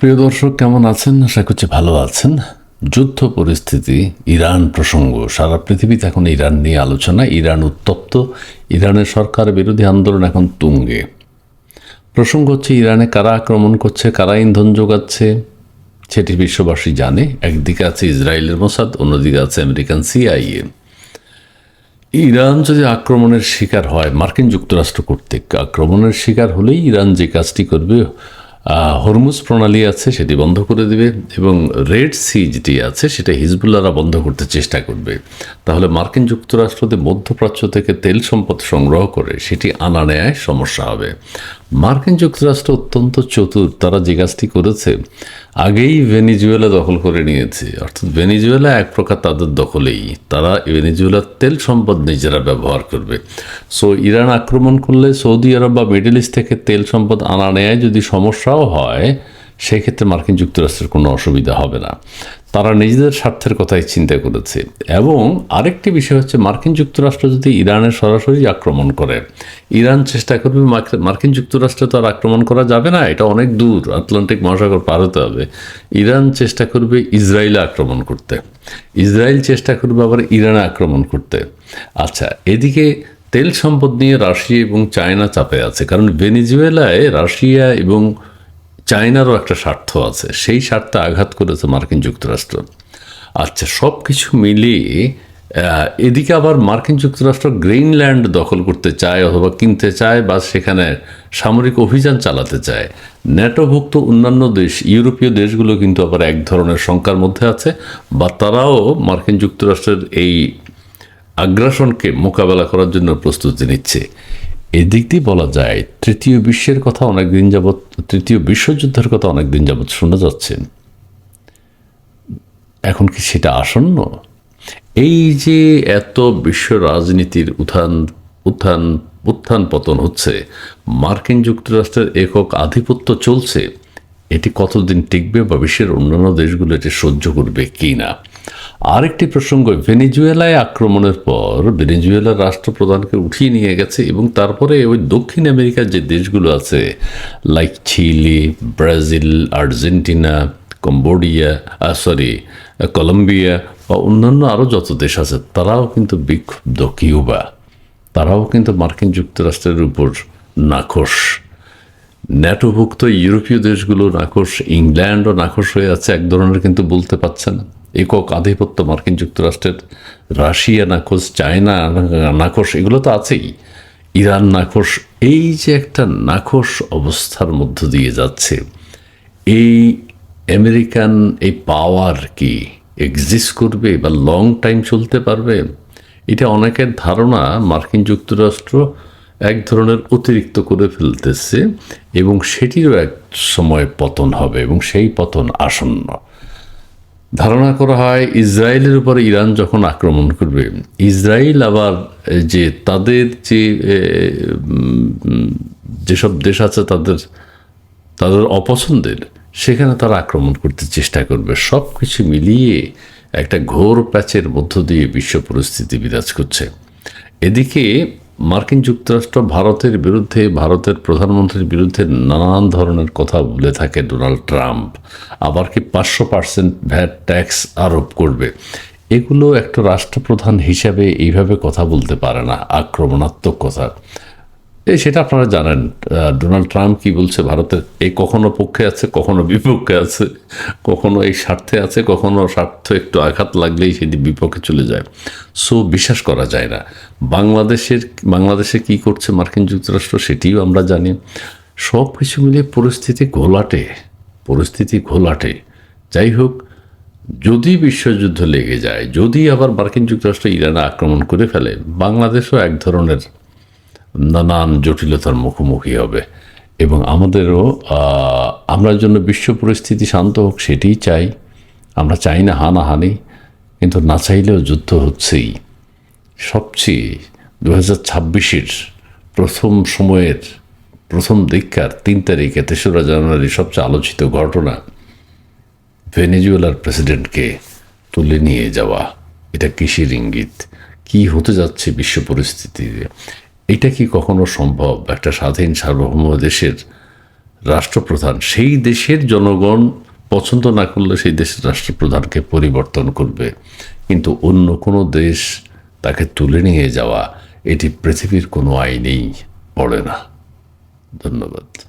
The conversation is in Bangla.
প্রিয় দর্শক, কেমন আছেন? আশা করছি ভালো আছেন। যুদ্ধ পরিস্থিতি, ইরান প্রসঙ্গ, সারা পৃথিবীতে এখন ইরান নিয়ে আলোচনা, ইরান উত্তপ্ত, ইরানের সরকার বিরোধী আন্দোলন এখন তুঙ্গে। প্রসঙ্গ হচ্ছে, ইরানে কারা আক্রমণ করছে, কারা ইন্ধন যোগাচ্ছে, সেটি বিশ্ববাসী জানে। একদিকে আছে ইসরায়েলের মোসাদ, অন্যদিকে আছে আমেরিকান সিআইএ। ইরান যদি আক্রমণের শিকার হয়, মার্কিন যুক্তরাষ্ট্র কর্তৃক আক্রমণের শিকার হলেই ইরান যে কাজটি করবে হরমুজ প্রণালী আছে, সেটি বন্ধ করে দেবে এবং রেড সি যেটি আছে, সেটা হিজবুল্লাহরা বন্ধ করতে চেষ্টা করবে। তাহলে মার্কিন যুক্তরাষ্ট্রতে মধ্যপ্রাচ্য থেকে তেল সম্পদ সংগ্রহ করে, সেটি আনা নেয় সমস্যা হবে। মার্কিন যুক্তরাষ্ট্র অত্যন্ত চতুর, তারা যে কাজটি করেছে, আগেই ভেনিজুয়েলা দখল করে নিয়েছে। অর্থাৎ ভেনিজুয়েলা এক প্রকার তাদের দখলেই। তারা ভেনিজুয়েলার তেল সম্পদ নিজেরা ব্যবহার করবে। সো, ইরান আক্রমণ করলে সৌদি আরব বা মিডল ইস্ট থেকে তেল সম্পদ আনা নেয় যদি সমস্যাও হয় সেক্ষেত্রে মার্কিন যুক্তরাষ্ট্রের কোনো অসুবিধা হবে না। তারা নিজেদের স্বার্থের কথাই চিন্তা করেছে। এবং আরেকটি বিষয় হচ্ছে, মার্কিন যুক্তরাষ্ট্র যদি ইরানের সরাসরি আক্রমণ করে, ইরান চেষ্টা করবে মার্কিন যুক্তরাষ্ট্রে তো আর আক্রমণ করা যাবে না, এটা অনেক দূর, আটলান্টিক মহাসাগর পার হতে হবে। ইরান চেষ্টা করবে ইসরায়েলে আক্রমণ করতে। ইসরায়েল চেষ্টা করবে আবার ইরানে আক্রমণ করতে। আচ্ছা এদিকে তেল সম্পদ নিয়ে রাশিয়া এবং চায়না চাপে আছে, কারণ ভেনিজুয়েলায় রাশিয়া এবং চায়নারও একটা স্বার্থ আছে। সেই স্বার্থে আঘাত করেছে মার্কিন যুক্তরাষ্ট্র। আচ্ছা সব কিছু মিলিয়ে এদিকে আবার মার্কিন যুক্তরাষ্ট্র গ্রিনল্যান্ড দখল করতে চায় অথবা কিনতে চায় বা সেখানে সামরিক অভিযান চালাতে চায়। ন্যাটোভুক্ত অন্যান্য দেশ, ইউরোপীয় দেশগুলো কিন্তু আবার এক ধরনের শঙ্কার মধ্যে আছে বা তারাও মার্কিন যুক্তরাষ্ট্রের এই আগ্রাসনকে মোকাবেলা করার জন্য প্রস্তুতি নিচ্ছে। এদিক দিয়ে বলা যায়, তৃতীয় বিশ্বের কথা অনেক দিন যাবৎ, তৃতীয় বিশ্বযুদ্ধের কথা অনেক দিন যাবৎ শোনা যাচ্ছে। এখন কি সেটা আসন্ন? এই যে এত বিশ্ব রাজনীতির উত্থান উত্থান উত্থান পতন হচ্ছে, মার্কিন যুক্তরাষ্ট্রের একক আধিপত্য চলছে, এটি কতদিন টিকবে বা বিশ্বের অন্যান্য দেশগুলো এটি সহ্য করবে কি না আরেকটি প্রসঙ্গ, ভেনিজুয়েলায় আক্রমণের পর ভেনিজুয়েলার রাষ্ট্রপ্রধানকে উঠিয়ে নিয়ে গেছে এবং তারপরে ওই দক্ষিণ আমেরিকার যে দেশগুলো আছে like Chile Brazil Argentina Cambodia sorry Colombia বা অন্যান্য আরও যত দেশ আছে, তারাও কিন্তু বিক্ষুব্ধ কিউবা। তারাও কিন্তু মার্কিন যুক্তরাষ্ট্রের উপর নাখোশ। ন্যাটোভুক্ত ইউরোপীয় দেশগুলো নাখোশ, ইংল্যান্ডও নাখোশ হয়ে আছে, এক ধরনের কিন্তু বলতে পারছে না। একক আধিপত্য মার্কিন যুক্তরাষ্ট্রের রাশিয়া নাখোশ চায়না নাখোশ এগুলো তো আছেই। ইরান নাখোশ এই যে একটা নাখোশ অবস্থার মধ্য দিয়ে যাচ্ছে, এই আমেরিকান, এই পাওয়ার কি এক্সিস্ট করবে বা লং টাইম চলতে পারবে? এটা অনেকের ধারণা, মার্কিন যুক্তরাষ্ট্র এক ধরনের অতিরিক্ত করে ফেলতেছে এবং সেটিরও এক সময় পতন হবে এবং সেই পতন আসন্ন। ধারণা করা হয় ইসরায়েলের উপর ইরান যখন আক্রমণ করবে, ইসরায়েল আবার যে তাদের যে যেসব দেশ আছে তাদের তাদের অপছন্দের, সেখানে তারা আক্রমণ করতে চেষ্টা করবে। সব কিছু মিলিয়ে একটা ঘোর প্যাচের মধ্য দিয়ে বিশ্ব পরিস্থিতি বিরাজ করছে। এদিকে মার্কিন যুক্তরাষ্ট্র ভারতের বিরুদ্ধে ভারতের প্রধানমন্ত্রীর বিরুদ্ধে নানান ধরনের কথা বলে থাকে ডোনাল্ড ট্রাম্প। আবার কি পাঁচশো পার্সেন্ট ভ্যাট ট্যাক্স আরোপ করবে? এগুলো একটা রাষ্ট্রপ্রধান হিসাবে এইভাবে কথা বলতে পারে না। আক্রমণাত্মক কথা। এই সেটা আপনারা জানেন ডোনাল্ড ট্রাম্প কি বলছে ভারতের এই কখনো পক্ষে আছে, কখনো বিপক্ষে আছে, কখনো এই স্বার্থে আছে, কখনো স্বার্থ একটু আঘাত লাগলেই সেটি বিপক্ষে চলে যায়। সো, বিশ্বাস করা যায় না। বাংলাদেশের, বাংলাদেশে কি করছে মার্কিন যুক্তরাষ্ট্র সেটিও আমরা জানি। সব কিছু মিলিয়ে পরিস্থিতি ঘোলাটে পরিস্থিতি ঘোলাটে। যাই হোক, যদি বিশ্বযুদ্ধ লেগে যায়, যদি আবার মার্কিন যুক্তরাষ্ট্র ইরানে আক্রমণ করে ফেলে, বাংলাদেশও এক ধরনের নানান জটিলতার মুখোমুখি হবে। এবং আমাদেরও আমরা জন্য বিশ্ব পরিস্থিতি শান্ত হোক, সেটিই চাই। আমরা চাই না হানাহানি, কিন্তু না চাইলেও যুদ্ধ হচ্ছেই। সবচেয়ে দু হাজার ছাব্বিশের প্রথম সময়ের প্রথম দিককার তিন তারিখে তেসরা জানুয়ারি সবচেয়ে আলোচিত ঘটনা ভেনেজুয়েলার প্রেসিডেন্টকে তুলে নিয়ে যাওয়া। এটা কিসের ইঙ্গিত? কি হতে যাচ্ছে বিশ্ব পরিস্থিতিতে? এটা কি কখনো সম্ভব? একটা স্বাধীন সার্বভৌম দেশের রাষ্ট্রপ্রধান। সেই দেশের জনগণ পছন্দ না করলে সেই দেশের রাষ্ট্রপ্রধানকে পরিবর্তন করবে। কিন্তু অন্য কোনো দেশ তাকে তুলে নিয়ে যাওয়া, এটি পৃথিবীর কোনো আইনেই পড়ে না। ধন্যবাদ।